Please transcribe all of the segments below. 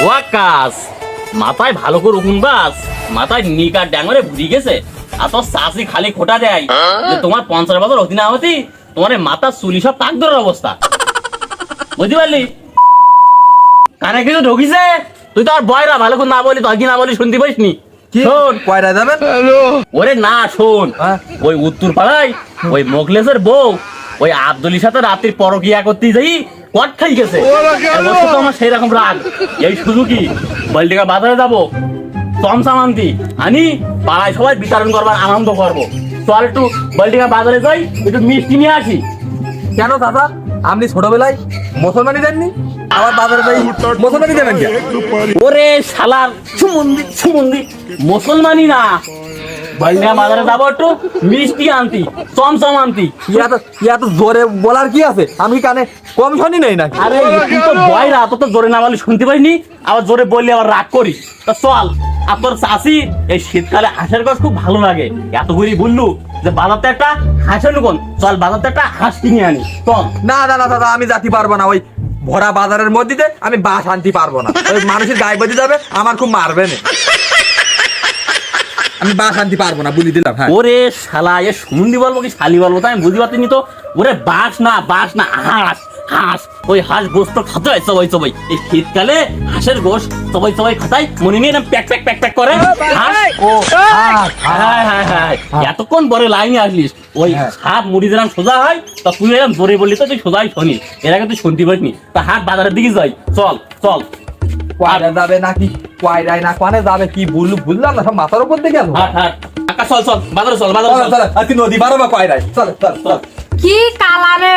ওয়াকাস মাথায় ভালো করে উকুন বাস মাথায় নিকার গেছে আর তোর শাশি খালি খোটা দেয়। যে তোমার পঞ্চাশ বছর অধীনে তোমার মাথার চুলি সব তাকদরের অবস্থা। বুঝতে পারলি? কানে কিছু ঢুকিছে? তুই তো আর বয়রা ভালো করে না বলি তুই কি না বলি শুনতে পারিস নি কি? শোন। কয়রা যাবেন ওরে না শোন। হ্যাঁ? ওই উত্তর পাড়ায় ওই মোগলেসের বউ ওই আব্দুলির সাথে রাত্রির পরকিয়া করতে যাই কট খাই গেছে? আমার সেই রকম রাগ। এই শুধু কি বলটিকা বাজারে যাব চমচামান্তি আনি পাড়ায় সবাই বিতরণ করবার আনন্দ করব। চল একটু বলটিকা বাজারে যাই একটু মিষ্টি নিয়ে আসি। কেন দাদা আপনি ছোটবেলায় মুসলমানি দেননি? আবার বাজারে যাই মুসলমানি দেবেন কে ওরে শালার সুমন্দি সুমন্দি। মুসলমানি না বলটিকা বাজারে যাব একটু মিষ্টি আনতি চমচম আনতি। ইয়া তো ইয়া তো জোরে বলার কি আছে? আমি কানে কম শুনি নেই নাকি? আরে তুই তো ভয় রাত তো জোরে না বলে শুনতে পারিনি আবার জোরে বললে আবার রাগ করিস তা চল আর তোর চাষি এই শীতকালে হাঁসের গাছ খুব ভালো লাগে। এত করে বললু যে বাজারতে একটা হাঁসের নুকন চল বাজারতে একটা হাঁস কিনে আনি। চল। না না না দাদা আমি যাতে পারব না। ওই ভরা বাজারের মধ্যে আমি বাস আনতে পারব না। ওই মানুষের গায়ে বেঁধে যাবে আমার খুব মারবে না। আমি বাস আনতে পারব না বলি দিলাম হ্যাঁ। ওরে শালা এ সুমন্দি বলব কি? শালি বলব তাই আমি বুঝতে পারತೀನಿ তো। ওরে বাস না বাস না হাঁস হাঁস। ওই হাঁস গোস্ত খাতে হয় সবাই সবাই। এই শীতকালে হাঁসের গোস সবাই সবাই খাতাই মনে নিয়ে প্যাক প্যাক প্যাক প্যাক করে। হাঁস ও হাঁস হ্যাঁ হ্যাঁ হ্যাঁ এতক্ষণ পরে লাইনে আসলিস। ওই। হাত মুড়ি দিলাম সোজা হয়। তা তুই এরকম জোরে বললি তো তুই সোজাই শোনি। এর আগে তুই শুনতে পারিসনি। তা হাট বাজারের দিকে যাই। চল চল। যাবে নাকি? কয়রাই না কানে যাবে কি বললু বুঝলাম না সব মাথার উপর দিয়ে গেল। চল চল বাজারে চল বাজারে চল চল। চল আজকে নদী পারো বা চল চল চল। কি কালারে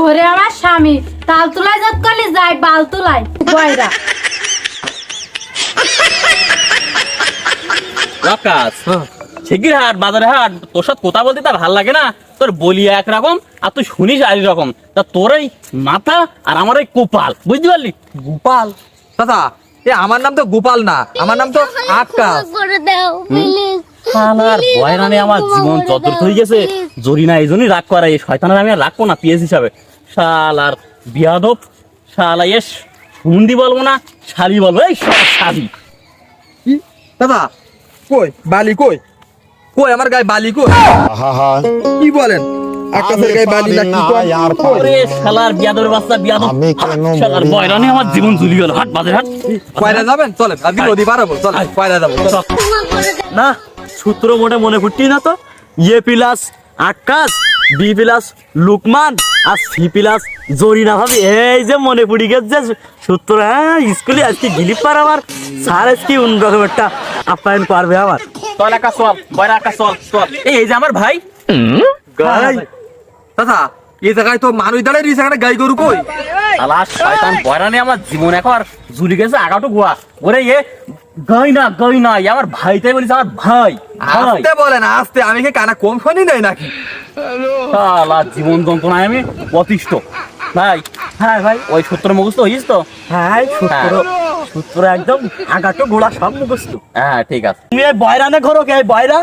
ঘরে আমার স্বামী? তাল তুলাই যত কালি যায় বাল তুলাই। আকাশ শিগগির হাট বাজারে হাট। তোর সাথে কথা বলতে তা ভালো লাগে না। তোর বলি একরকম আর তুই শুনিস আরেক রকম তা তোর এই মাথা আর আমার এই কোপাল বুঝতে পারলি? গোপাল। দাদা এ আমার নাম তো গোপাল না আমার নাম তো দাও প্লিজ। শালার বয়রানে আমার জীবন চতুর্থ হয়ে গেছে জরিনা এই জন্যই রাগ করা এই শয়তানের আমি আর রাখব না পিএস হিসাবে। শালার বিয়াদব শালা এস হুন্দি বলব না শালি বলব এই শালি। দাদা কই? বালি কই? কই আমার গায়ে বালি কই? কি বলেন? আকাশের গায়ে বালি না কি কই আর পারি ওরে শালার বিয়াদবের বাচ্চা বিয়াদব। আমি কেন শালার মরি না? আমার জীবন ঝুলি গেল। হাট বাজারে হাট। কয়রা যাবেন? চলে আজকে নদী পারাবো চলে কয়রা যাব? চল। ক্ষমা করে দাও না সূত্র মোটে মনে না তো? ইয়ে plus Akash B plus Lukman আর সি প্লাস জরিনা ভাবি। এই যে মনে পড়ি গেছে সূত্র হ্যাঁ স্কুলে আজকে গিলিপ পার আমার স্যার আজকে অন্যরকম একটা আপ্যায়ন পারবে আমার চল একা চল বয়রা একা চল চল। এই এই যে আমার ভাই। গাই দাদা এই জায়গায় তো মানুষ দাঁড়ায় এই জায়গাটা গাই গরু কই? শালা শয়তান বয়রানে আমার জীবন একবার ঝুলি গেছে আগাটো গোয়া ওরে এ গাই না গাই না এ আমার ভাই তাই বলিস আমার ভাই আসতে বলেন আসতে আমি কি কানা কম শুনি নাই নাকি? শালা জীবন যন্ত্রণায় আমি অতিষ্ঠ। ভাই হ্যাঁ ভাই। ওই সূত্র মুখস্থ হইস তো? হ্যাঁ সূত্র সূত্র একদম আগাটো গোড়া সব মুখস্থ। হ্যাঁ ঠিক আছে। তুমি এই বয়রানে ঘরো কে এই বয়রা?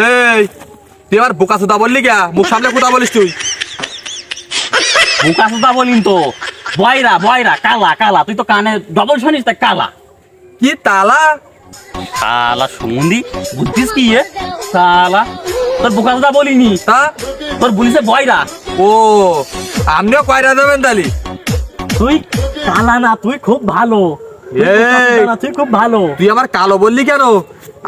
এই তুই আমার বোকা সুদা বললি গা মুখ সামনে কোথা বলিস তুই। মুখা সুতা বলিন তো। বয়রা বয়রা, কালা কালা, তুই তো কানে ডবল শুনিস, তা কালা। কি তালা? শালা সুমন্দি বুঝছিস কি এ? শালা তোর বোকা সুতা বলিনি। তা? তোর বলিছে বয়রা। ও আপনিও কয়রা দেবেন তালি? তুই কালা না, তুই খুব ভালো। খুব ভালো। তুই আমার কালো বললি কেন?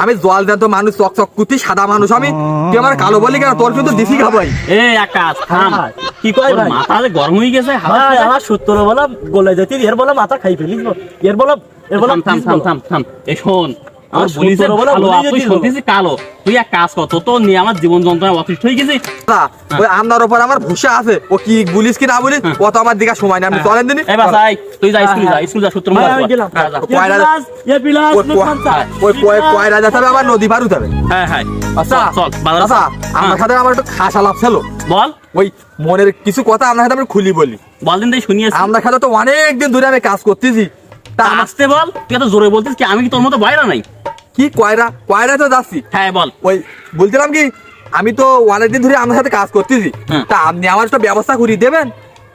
আমি জল দেন তো মানুষ চক চক কুতি সাদা মানুষ। আমি তুই আমার কালো বললি কেন? তোর কিন্তু দিছি খাবাই এ আকাশ থাম। কি কয় মাথা গরম হয়ে গেছে। আমার সূত্র বলা গলে যেতে এর বলা মাথা খাই ফেলিস এর বলা এর বলা থাম থাম থাম থাম থাম। এ শোন আমার আমার বলিছে ভালো বলি আর তুই যদি শুনতেছিস কালো তুই এক কাজ কর তো নিয়ে আমার জীবন যন্ত্রণা অতিষ্ঠ হয়ে গেছি। ওই আমনার ওপর আমার ভুষা আছে। ও কি বলিস কি না বলিস ও তো আমার দিকে সময় না আপনি চলেন দিনই এ বাস তুই যা স্কুলে যা হ্যাঁ, স্কুল যা সূত্র ভাই, মুখস্থ আমি কর। গেলাম। যা, যা। এ কয়রা- এ বিলাস, ওই লুকমান স্যার। ওই এ কয়- কয়রা যেতে আবার নদী পার হতে হ্যাঁ হ্যাঁ। আচ্ছা চল, চল আচ্ছা আমার হ্যাঁ, সাথে আমার একটু খাসা লাভ ছিল। বল। ওই মনের কিছু কথা আপনার সাথে আমি খুলি বলি। বল দিন তাই শুনিয়েছি আমরা সাথে তো অনেক দিন ধরে আমি কাজ করতেছি। তা আসতে বল তুই এত জোরে বলতিস কি? আমি কি তোর মতো বাইরা নাই? কি কয়রা? কয়রা তো যাচ্ছি। হ্যাঁ বল। ওই বলছিলাম কি আমি তো অনেকদিন ধরে আপনার সাথে কাজ করতেছি। হ্যাঁ। তা আপনি আমার একটা ব্যবস্থা করিয়ে দেবেন?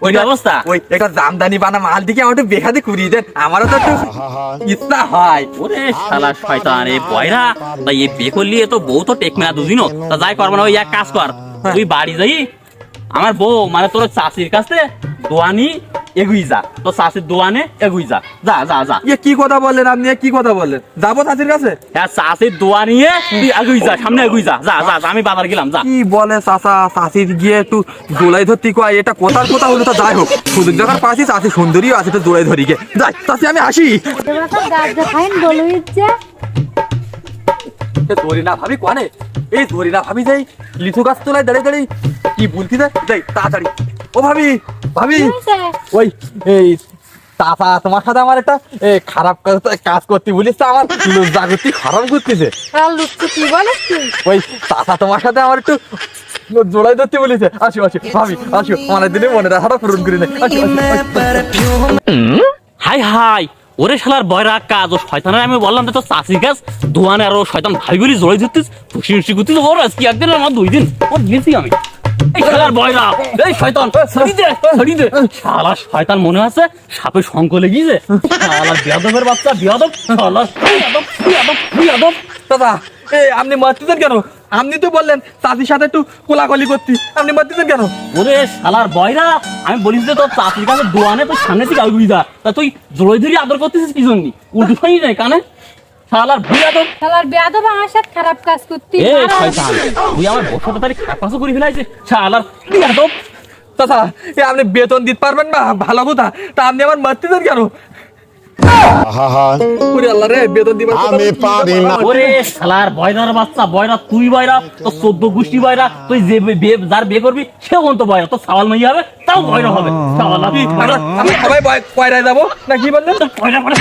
ওই অবস্থা ওই একটা জামদানি বানা মাল দিকে আমার একটু বেখাতে কুড়িয়ে দেন। আমারও তো একটু ইচ্ছা হয়। ওরে শালা শয়তান এ বয়রা তা এ বিয়ে করলি এ তো বউ তো টেকবে না দুদিনও। তা যাই করব না ওই এক কাজ কর। তুই বাড়ি যাই আমার বউ মানে তোর চাষির কাছে দোয়ানি এগুই যা। তো চাষির দোয়ানে এগুই যা। যা যা যা। ইয়ে কি কথা বললেন আপনি? কি কথা বললেন? যাব চাচির কাছে? হ্যাঁ চাষির দোয়া নিয়ে তুই এগুই যা সামনে এগুই যা। যা যা আমি বাজার গেলাম যা। কি বলে চাচা? চাষির গিয়ে একটু জোলাই ধরতে কয়। এটা কোথার কথা হলো তো যাই হোক। সুযোগ যখন পাচ্ছি চাষি সুন্দরীও আছে তো দোলাই ধরি গে। যাই চাষি আমি আসি। ধরি না ভাবি কোয়ানে? এই ধরি না ভাবি যাই লিচু গাছ তোলায় দাঁড়িয়ে দাঁড়িয়ে কি বলতি যাই তাড়াতাড়ি। ও ভাবি ভাবি ওই এই তোমার সাথে আমার একটা খারাপ কাজ কাজ করতে বলিস তো আমার জাগতি খারাপ করতেছে। তুই ওই তোমার সাথে আমার একটু জোড়াই ধরতে বলেছে। আসো আসো ভাবি আসো আমার দিনে মনে রাখাটা পূরণ করে নেই। হাই হাই ওরে শালার বয়রা কাজ ও শয়তানের আমি বললাম যে তো চাষির কাজ দোয়ানে আর ও শয়তান ভাই বলি জড়াই ধরতিস খুশি খুশি করতিস ওর আজকে একদিন আমার দুই দিন ওর গেছি আমি। এই শালার বয়রা এই শয়তান ছড়ি দে ছড়ি দে। শালা শয়তান মনে আছে? সাপে সংকলে গিয়েছে শালা বিয়াদবের বাচ্চা বিয়াদব শালা বিয়াদব বিয়াদব বিয়াদব। দাদা এ আপনি মারতেছেন কেন? আপনি তো বললেন চাচির সাথে একটু কোলাকলি করতি। আপনি মারতেছেন কেন? ওরে শালার বয়রা আমি বলিস যে তোর চাষির কাছে দোয়ানে তুই সামনে থেকে আগুই যা তা তুই জড়াই ধরি আদর করতেছিস কি জন্য? উল্টো নাই কানে? শালার বিয়াদব শালার বেয়াদব আমার সাথে খারাপ কাজ করতি। এ শয়তান তুই আমার করে ফেলাইছে। শালার বিয়াদব। চাচা এ আপনি বেতন দিতে পারবেন না ভালো কথা তা আপনি আমার মারতেছেন কেন? আমি পারি না। ওরে শালার বয়রার বাচ্চা বয়রা তুই বয়রা তো চোদ্দ গোষ্ঠী বয়রা তুই যে যার বিয়ে করবি সেও তো বয়রা তো সাওয়াল মাইয়া হবে তাও বয়রা হবে। আমরা সবাই বয়- কয়রায় যাব। না কি বললেন? বয়রা করে